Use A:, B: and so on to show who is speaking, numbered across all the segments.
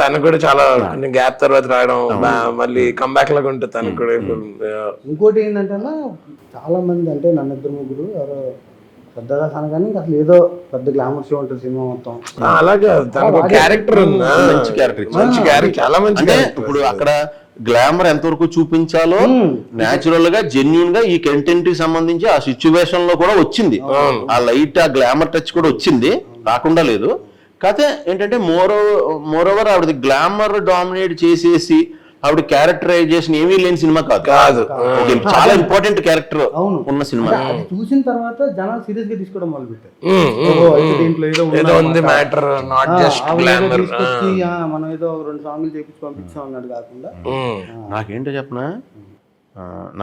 A: తనకు కూడా చాలా గ్యాప్ తర్వాత రావడం మళ్ళీ కంబ్యాక్ లాగా ఉంటుంది తనకు కూడా
B: ఇంకోటి ఏంటంటే చాలా మంది అంటే నన్ను ఇద్దరు ముగ్గురు ఎవరో పెద్దగా కానీ ఇంకా అసలు ఏదో పెద్ద గ్లామర్ షో ఉంటుంది సినిమా మొత్తం.
A: అలాగే తనకు క్యారెక్టర్
C: మంచి క్యారెక్టర్
A: మంచి క్యారెక్టర్ చాలా మంచి.
C: ఇప్పుడు అక్కడ గ్లామర్ ఎంతవరకు చూపించాలో నేచురల్గా జెన్యున్గా ఈ కంటెంట్కి సంబంధించి ఆ సిచ్యువేషన్లో కూడా వచ్చింది. ఆ లైట్ ఆ గ్లామర్ టచ్ కూడా వచ్చింది. రాకుండా లేదు. కాకపోతే ఏంటంటే మోరో మోరోవర్ ఆవిడది గ్లామర్ డామినేట్ చేసేసి ఆవిడ క్యారెక్టరైజేషన్ ఏమీ లేని సినిమా కాదు.
A: కాదు.
C: చాలా ఇంపార్టెంట్ క్యారెక్టర్
B: అవును.
C: ఉన్న సినిమా.
B: చూసిన తర్వాత జనాలు సీరియస్గా తీసుకోవడం మొదలు పెట్టారు ఏదో
A: ఉంది. మ్యాటర్ నాట్ జస్ట్
B: ఆవిడ
A: గ్లామర్
B: మనం ఏదో రెండు సాంగ్లు చేపించి పంపించాం అన్నట్టు కాకుండా.
C: నాకేంటో చెప్పనా?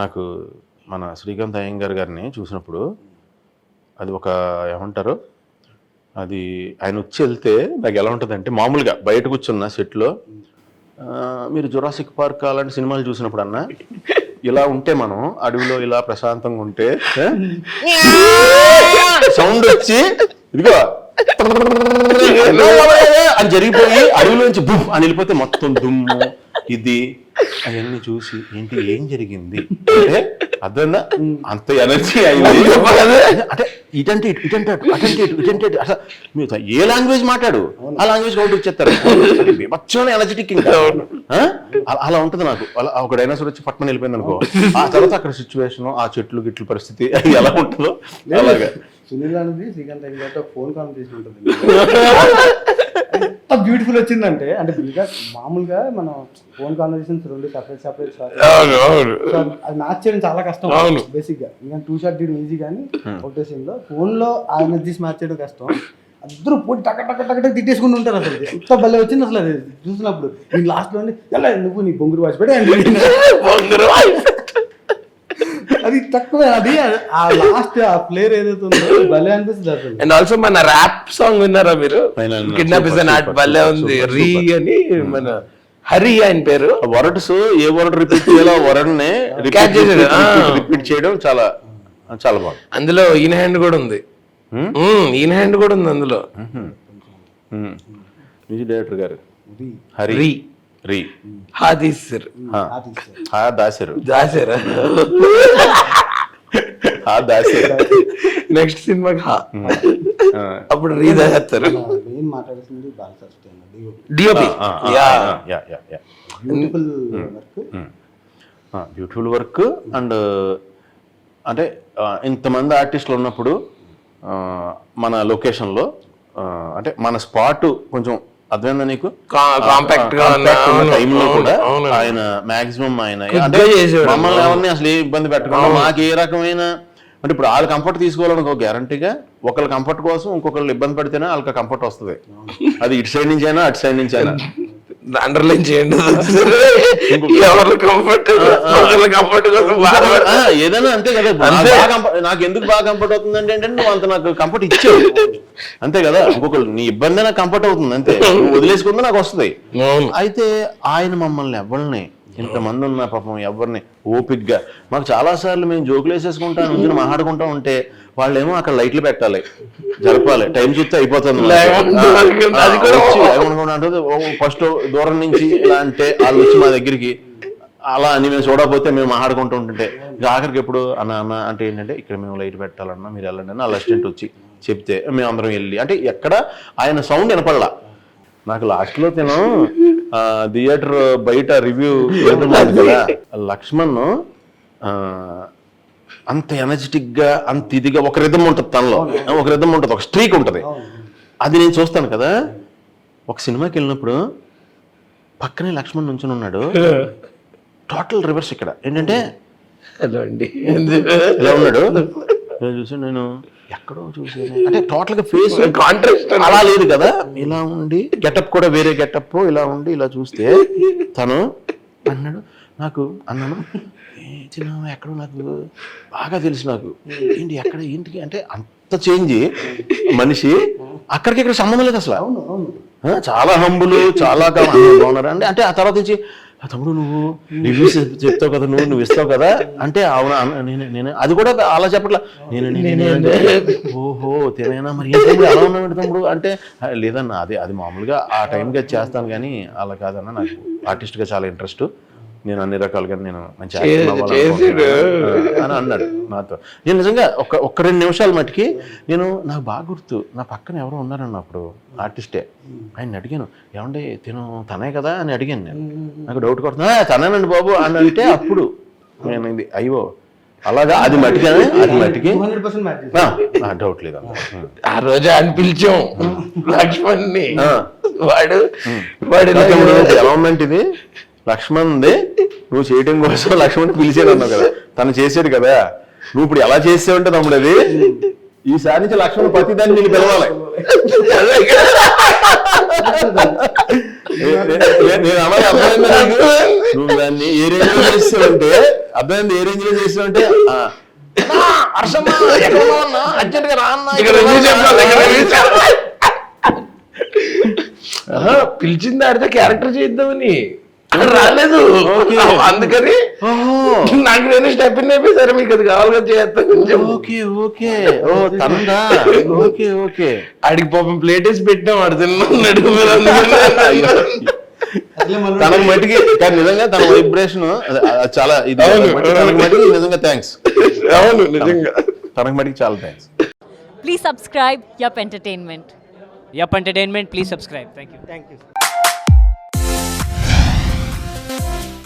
C: నాకు మన శ్రీకాంత్ అయ్యంగార్ గారిని చూసినప్పుడు అది ఒక ఏమంటారు? అది ఆయన వచ్చి వెళ్తే నాకు ఎలా ఉంటుంది అంటే మామూలుగా బయట కూర్చున్న సెట్లో మీరు జురాసిక్ పార్క్ అలాంటి సినిమాలు చూసినప్పుడు అన్న ఇలా ఉంటే మనం అడవిలో ఇలా ప్రశాంతంగా ఉంటే సౌండ్ వచ్చి ఇదిగో అని జరిగిపోయి అడవిలోంచి బుమ్ అని వెళ్ళిపోతే మొత్తం దుమ్ము ఇది అవన్నీ చూసి ఏంటి ఏం జరిగింది? అంటే అదన్నా అంత ఎనర్జీ అయింది. అంటే ఇటంటే ఇటు, ఇటంటే అటు, అటంటే ఇటు, ఇటంటే ఇటు. అసలు మీరు ఏ లాంగ్వేజ్ మాట్లాడు? ఆ లాంగ్వేజ్ అవుట్ వచ్చేస్తారు బీభత్సమైన ఎనర్జెటిక్ ఇంకా? అలా- ఉంటుంది నాకు. అలా ఒక డైనోసార్ వచ్చి పట్టణం వెళ్ళిపోయింది అనుకో. ఆ తర్వాత అక్కడ సిచ్యువేషన్ ఆ చెట్లు గిట్లు పరిస్థితి ఎలా ఉంటుందో అలాగా.
B: సునీల్ అనేది శ్రీకాంత్ ఫోన్ కాన్వర్సేషన్ ఉంటుంది. బ్యూటిఫుల్ వచ్చిందంటే అంటే బిల్గా మామూలుగా మనం ఫోన్ కాన్వర్సేషన్స్ రెండు సపరేట్ సపరేట్ అది మ్యాచ్ చేయడం చాలా కష్టం. బేసిక్గా ఇంకా టూ షాట్ తీయడం ఈజీ కానీ ఒకటే సీన్లో ఫోన్లో ఆ ఎనర్జీస్ మ్యాచ్ చేయడం కష్టం. అందరూ పోటీ టక టక టక తిట్టేసుకుంటూ ఉంటారు అసలు. ఎంత భలే వచ్చింది అసలు అది చూసినప్పుడు. నేను లాస్ట్లో ఎలా నువ్వు నీ బొంగురు వాచి పెట్టి అది తక్కువే అది ఆ లాస్ట్ ఆ ప్లేయర్ ఏదైతే ఉందో భలే అనిపిస్తుంది అసలు.
A: అండ్ ఆల్సో మన ర్యాప్ సాంగ్ విన్నారా మీరు. కిడ్నాప్ ఇస్ నాట్ భలే ఉంది. రీ. అని మన హరి ఆయన పేరు.
C: వర్డ్స్ ఏ వర్డ్ రిపీట్ చేయాలో
A: చేసాడు. ఆ.
C: రిపీట్ చేయడం చాలా చాలా బాగుంది.
A: అందులో ఈయన హ్యాండ్ కూడా ఉంది.
C: Hmm?
A: ఉమ్, ఈయన హ్యాండ్ కూడా ఉంది అందులో.
C: మ్యూజిక్ డైరెక్టర్ గారు. హరి
A: రీ.
C: రీ
A: హా.
C: దాసరు.
A: దాసారా.
C: హా దాసరు.
A: నెక్స్ట్ సినిమాకి హా. అప్పుడు రీ దాస్తారు
B: మెయిన్ మాట్లాడుతుంది
A: DOP yeah
C: ah, yeah, yeah, yeah.
B: Beautiful work
C: beautiful work and అంటే ఇంతమంది ఆర్టిస్టులు ఉన్నప్పుడు మన లొకేషన్లో అంటే మన స్పాట్ కొంచెం అర్థమైందా నీకు?
A: కాంపాక్ట్గా ఉన్న-
C: Compact ఉన్న
A: అవును,
C: time లో
A: అవును,
C: కూడా. ఆయన మాక్సిమం ఆయన. మమ్మల్ని ఎవరిని అసలు ఏ ఇబ్బంది పెట్టకుండా మాకు ఏ రకమైన అంటే ఇప్పుడు వాళ్ళ కంఫర్ట్ తీసుకోవాలనుకో గ్యారంటీగా ఒకళ్ళ కంఫర్ట్ కోసం ఇంకొకళ్ళు ఇబ్బంది పడితేనే వాళ్ళకి కంఫర్ట్ వస్తుంది. అది ఇటు సైడ్ నుంచి అయినా అటు సైడ్ నుంచి అయినా.
A: అండర్లైన్ చేయండి. ఎవరు కంఫర్ట్ కంఫర్ట్ కోసం బాధపడ-
C: ఆ, ఏదైనా అంతే కదా. నాకు ఎందుకు బాగా కంఫర్ట్ అవుతుంది అంటే నువ్వు అంత నాకు కంఫర్ట్ ఇచ్చావు. అంతే కదా. ఇంకొకరు నీ ఇబ్బంది నాకు కంఫర్ట్ అవుతుంది అంతే. నువ్వు వదిలేసుకుంటే నాకు వస్తుంది. అయితే ఆయన మమ్మల్ని ఎవరిని ఇంతమంది ఉన్న పాపం ఎవరిని ఓపిక్గా మాకు చాలా సార్లు మేము జోకులు వేసేసుకుంటా నుంచి మాట్లాడుకుంటా ఉంటే వాళ్ళేమో అక్కడ లైట్లు పెట్టాలి. జరపాలి. టైం చూస్తే అయిపోతుంది. ఫస్ట్ దూరం నుంచి ఇలా అంటే వాళ్ళు వచ్చి మా దగ్గరికి అలా అని మేము చూడకపోతే మేము మాట్లాడుకుంటూ ఉంటుంటే ఆఖరికి ఎప్పుడు అన్న అన్న అంటే ఏంటంటే ఇక్కడ మేము లైట్ పెట్టాలన్నా మీరు వెళ్ళండి అని వాళ్ళ అసిస్టెంట్ వచ్చి చెప్తే మేము అందరం వెళ్ళి అంటే ఎక్కడ ఆయన సౌండ్ వినపడలా. నాకు లాస్ట్లో తిను థియేటర్ బయట రివ్యూ లక్ష్మణ్ అంత ఎనర్జెటిక్గా అంత ఇదిగా ఒక రిధం ఉంటుంది తనలో. ఒక రిధం ఉంటుంది ఒక స్ట్రీక్ ఉంటుంది. అది నేను చూస్తాను కదా. ఒక సినిమాకి వెళ్ళినప్పుడు పక్కనే లక్ష్మణ్ నుంచుని ఉన్నాడు. టోటల్ రివర్స్ ఇక్కడ. ఏంటంటే ఇలా ఉన్నాడు? చూసి నేను? ఎక్కడో చూసాను అంటే టోటల్గా ఫేస్
A: కాంట్రాస్ట్
C: అలా లేదు కదా? ఇలా ఉండి గెటప్ కూడా వేరే గెటప్ ఇలా ఉండి ఇలా చూస్తే తను అన్నాడు నాకు అన్నాను "ఏ చిన్న ఎక్కడో నాకు బాగా తెలుసు నాకు. ఏంటి ఎక్కడ ఏంటికి? అంటే అంత చేంజ్ మనిషి అక్కడికి ఇక్కడ సంబంధం లేదు అసలు.
B: అవును అవును.
C: ఆ, చాలా హంబులు చాలా బాగున్నారు? అంటే అంటే ఆ తర్వాత నుంచి "ఆ తమ్ముడు నువ్వు రివ్యూస్ చెప్తావు కదా నువ్వు నువ్వు ఇస్తావు కదా? అంటే అవునా నేను నేను అది కూడా అలా చెప్పట్లా. నేను ఓహో తినేనా మరి ఏం తమ్ముడు? అలా ఉన్నావు తమ్ముడు? అంటే "ఆ, లేదన్న అది అది మామూలుగా ఆ టైంకి చేస్తాను కానీ అలా కాదన్న నాకు ఆర్టిస్ట్గా చాలా ఇంట్రెస్ట్. నేను అన్ని రకాలుగా నేను మంచి actor
A: చేసి-
C: అవ్వాలనుకుంటున్నాను." అని అన్నాడు నాతో. నేను నిజంగా ఒక ఒక్క రెండు నిమిషాల మటుకి నేను నాకు బాగా గుర్తు. నా పక్కన ఎవరో ఉన్నారన్న అప్పుడు ఆర్టిస్టే. ఆయన అడిగాను ఏమండి తిను తనే కదా? అని అడిగాను నేను. నాకు డౌట్ కొడుతున్నా "ఆ, తనేనండి బాబు అని అంటే అప్పుడు నేను ఇది అయ్యో అలాగా? అది మట్టిగా అది మట్టికి డౌట్ లేదన్న
A: ఆ రోజు అని పిలిచాం లక్ష్మణ్ని.
C: ఆ.
A: వాడు వాడు
C: ఎలా ఉందంటే ఇది? లక్ష్మణ్ ఉంది నువ్వు చేయడం కోసం లక్ష్మణ్ పిలిచాడు అన్నావు కదా. తను చేసాడు కదా. నువ్వు ఇప్పుడు ఎలా చేసావంటే తమ్ముడు అది? ఈసారి నుంచి లక్ష్మణ్ ప్రతి దాన్ని నేను పిలవాలి. నేను అన్నది అర్థమైందా? నువ్వు దాన్ని ఏ రేంజ్లో చేసావంటే అర్థమైంది? ఏ
A: రేంజ్లో. ఆహా, పిలిచింది ఆడితే క్యారెక్టర్ చేద్దామని. రాలేదు.
C: ఓకే.
A: అందుకని
C: ఓహో.
A: నాకు నేను స్టెప్ అయిపోయి సరే మీకు అది కావాలి కదా చేస్తాను కొంచెం.
C: Okay okay. ఓ తనందా? Okay okay.
A: ఆడికి పాపం ప్లేట్ వేసి పెట్టాం ఆడు తిన్నాడు
C: తనకు మట్టికి కానీ నిజంగా తన వైబ్రేషన్ చాలా ఇది
A: అవును.
C: తనకు మట్టికి నిజంగా థ్యాంక్స్
A: అవును నిజంగా.
C: తనకు మట్టికి చాలా thanks
D: Please subscribe Yup Entertainment.
E: Yup Entertainment, please subscribe. Thank you.
B: Thank you